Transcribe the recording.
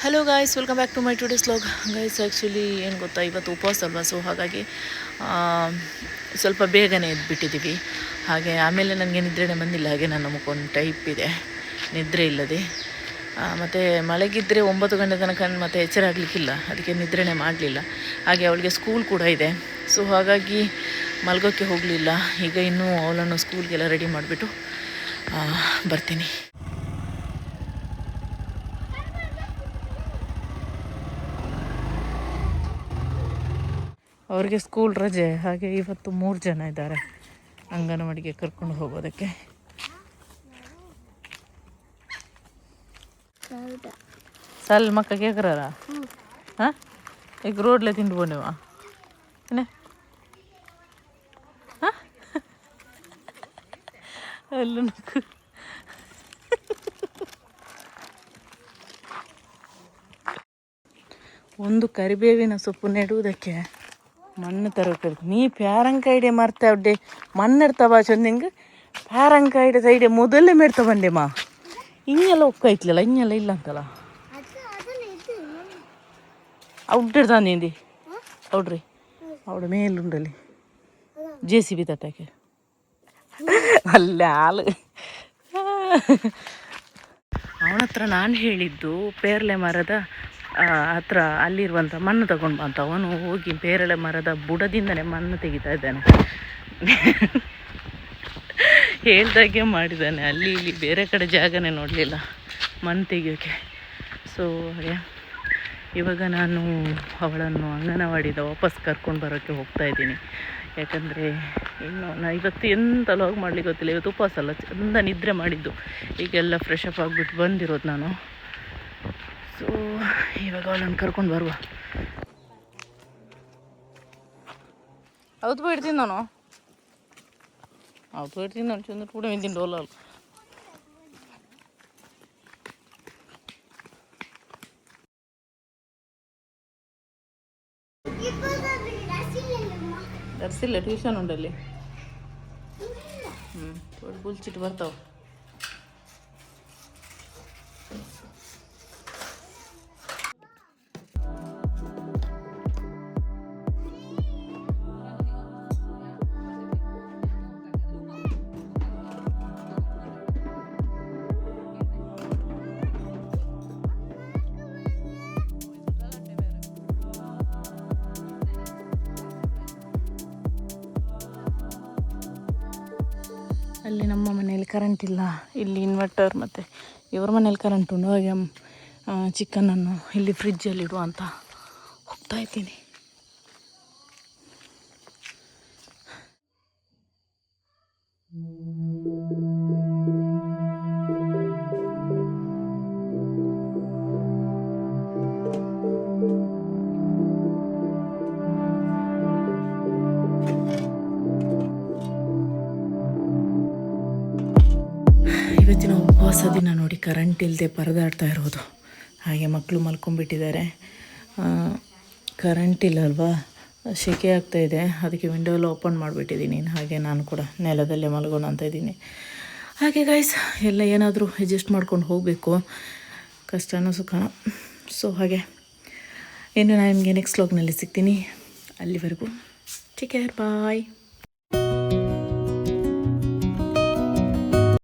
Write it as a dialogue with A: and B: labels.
A: Hello guys welcome back to my today's vlog guys actually ಏನು ಗೊತ್ತಾ? ಇವತ್ತು ಉಪವಾಸ ಅಲ್ವಾ? ಸೊ ಹಾಗಾಗಿ ಸ್ವಲ್ಪ ಬೇಗನೆ ಎದ್ಬಿಟ್ಟಿದ್ದೀವಿ. ಹಾಗೆ, ಆಮೇಲೆ ನನಗೆ ನಿದ್ರೆನೇ ಬಂದಿಲ್ಲ. ಹಾಗೆ ನನ್ನ ಮುಖೊಂದು ಟೈಪ್ ಇದೆ. ನಿದ್ರೆ ಇಲ್ಲದೆ. ಮತ್ತು ಮಳೆಗಿದ್ದರೆ ಒಂಬತ್ತು ಗಂಟೆ ತನಕ ಮತ್ತೆ ಎಚ್ಚರ ಆಗಲಿಕ್ಕಿಲ್ಲ. ಅದಕ್ಕೆ ನಿದ್ರೆನೇ ಮಾಡಲಿಲ್ಲ. ಹಾಗೆ, ಅವಳಿಗೆ ಸ್ಕೂಲ್ ಕೂಡ ಇದೆ. ಸೊ ಹಾಗಾಗಿ ಮಲಗೋಕ್ಕೆ ಹೋಗಲಿಲ್ಲ. ಈಗ ಇನ್ನೂ ಅವಳನ್ನು ಸ್ಕೂಲ್ಗೆಲ್ಲ ರೆಡಿ ಮಾಡಿಬಿಟ್ಟು ಬರ್ತೀನಿ. ಅವ್ರಿಗೆ ಸ್ಕೂಲ್ ರಜೆ ಹಾಗೆ ಇವತ್ತು ಮೂರು ಜನ ಇದ್ದಾರೆ ಅಂಗನವಾಡಿಗೆ ಕರ್ಕೊಂಡು ಹೋಗೋದಕ್ಕೆ. ಸಲ್ ಮಕ್ಕ ಕೇಕ್ರಾರ ಹಾಂ? ಈಗ ರೋಡ್ಲೆ ತಿಂದು ಏನೇ? ಹಾಂ? ಅಲ್ಲ ಒಂದು ಕರಿಬೇವಿನ ಸೊಪ್ಪು ನೆಡುವುದಕ್ಕೆ ಮಣ್ಣು ತರಬೇಕು ನೀ ಪ್ಯಾರಂಕಾಯಿಡೆ ಮರ್ತಾ അവിടെ ಮಣ್ಣಿರ್ತಾವ ಚಂದಿಂಗ ಪ್ಯಾರಂಕಾಯಿಡೆ ಸೈಡೆ ಮೊದಲೇ എടുത്ത ಬಂದೆ ಮಾ. ಹಿಂಗೆಲ್ಲ ಒಕ್ಕಾಯ್ತಲ್ಲ ಹಿಂಗೆಲ್ಲ ಇಲ್ಲ ಅಂತಲ್ಲ. ಔಡ್ಡಿಡ್ ತಂದಿಂದಿ ಔಡ್ರಿ ಅವಳ ಮೇಲುಂಡಲ್ಲಿ ಜೆ ಸಿ ಬಿ ತಟ್ಟಕ್ಕೆ. ಅಲ್ಲ ಹಾಲು. ಅವನ ಹತ್ರ ನಾನು ಹೇಳಿದ್ದು ಪೇರ್ಲೆ ಮರದ ಹತ್ರ ಅಲ್ಲಿರುವಂಥ ಮಣ್ಣು ತಗೊಂಡು ಬಾ ಅಂತ ಅವನು ಹೋಗಿ ಪೇರಳೆ ಮರದ ಬುಡದಿಂದನೇ ಮಣ್ಣು ತೆಗಿತಾ ಇದ್ದಾನೆ ಹೇಳ್ದಾಗೆ ಮಾಡಿದ್ದಾನೆ. ಅಲ್ಲಿ ಇಲ್ಲಿ ಬೇರೆ ಕಡೆ ಜಾಗನೇ ನೋಡಲಿಲ್ಲ ಮಣ್ಣು ತೆಗಿಯೋಕ್ಕೆ ಸೊ ಇವಾಗ ನಾನು ಅವಳನ್ನು ಅಂಗನವಾಡಿದ ವಾಪಸ್ ಕರ್ಕೊಂಡು ಬರೋಕ್ಕೆ ಹೋಗ್ತಾ ಇದ್ದೀನಿ. ಯಾಕಂದರೆ, ಇನ್ನು ನಾ ಇವತ್ತು ಎಂತ ಲಾಗ್ ಮಾಡಲಿಕ್ಕೆ ಗೊತ್ತಿಲ್ಲ. ಇವತ್ತು ಉಪವಾಸ ಅಲ್ಲ. ಚಂದ ನಿದ್ರೆ ಮಾಡಿದ್ದು. ಈಗೆಲ್ಲ ಫ್ರೆಶ್ ಅಪ್ ಆಗಿಬಿಟ್ಟು ಬಂದಿರೋದು ನಾನು. ಸೊ ಇವಾಗ ಅವಳನ್ನು ಕರ್ಕೊಂಡು ಬರುವ. ಅವತ್ತು ಬಿಡ್ತೀನಿ ನಾನು. ಅವತ್ತು ಬಿಡ್ತೀನಿ ನಾನು, ಚಂದ್ರ ಕೂಡ ನಿಂತೀನಿ ಡೋಲಲ್ಲಿ ತರಿಸಿಲ್ಲ ಟ್ಯೂಷನ್ ಉಂಡಲ್ಲಿ ಹ್ಞೂ ಬುಲ್ಚಿಟ್ಟು ಬರ್ತಾವೆ. ಅಲ್ಲಿ ನಮ್ಮ ಮನೆಯಲ್ಲಿ ಕರೆಂಟ್ ಇಲ್ಲ. ಇಲ್ಲಿ ಇನ್ವರ್ಟರ್ ಮತ್ತು ಇವ್ರ ಮನೇಲಿ ಕರೆಂಟ್ ಉಂಟು. ಹಾಗೆ ಚಿಕನನ್ನು ಇಲ್ಲಿ ಫ್ರಿಜ್ಜಲ್ಲಿ ಇಡುವ ಅಂತ ಹೋಗ್ತಾ ಇದ್ದೀನಿ. ಉಪವಾಸ ದಿನ ನೋಡಿ ಕರೆಂಟ್ ಇಲ್ಲದೆ ಪರದಾಡ್ತಾ ಇರೋದು. ಹಾಗೆ ಮಕ್ಕಳು ಮಲ್ಕೊಂಡ್ಬಿಟ್ಟಿದ್ದಾರೆ. ಕರೆಂಟ್ ಇಲ್ಲಲ್ವಾ? ಸೆಕೆ ಆಗ್ತಾ ಇದೆ. ಅದಕ್ಕೆ ವಿಂಡೋ ಎಲ್ಲ ಓಪನ್ ಮಾಡಿಬಿಟ್ಟಿದ್ದೀನಿ. ಹಾಗೆ ನಾನು ಕೂಡ ನೆಲದಲ್ಲೇ ಮಲ್ಗೋಣ ಅಂತ ಇದ್ದೀನಿ. ಹಾಗೆ ಗೈಸ್ ಎಲ್ಲ ಏನಾದರೂ ಅಡ್ಜಸ್ಟ್ ಮಾಡ್ಕೊಂಡು ಹೋಗಬೇಕು. ಕಷ್ಟನೋ ಸುಖನೋ ಸೊ ಹಾಗೆ. ಇನ್ನು ನಾನು ನಿಮಗೆ ನೆಕ್ಸ್ಟ್ ಲಾಗ್ನಲ್ಲಿ ಸಿಗ್ತೀನಿ. ಅಲ್ಲಿವರೆಗೂ ಟೇಕ್ ಕೇರ್ ಬಾಯ್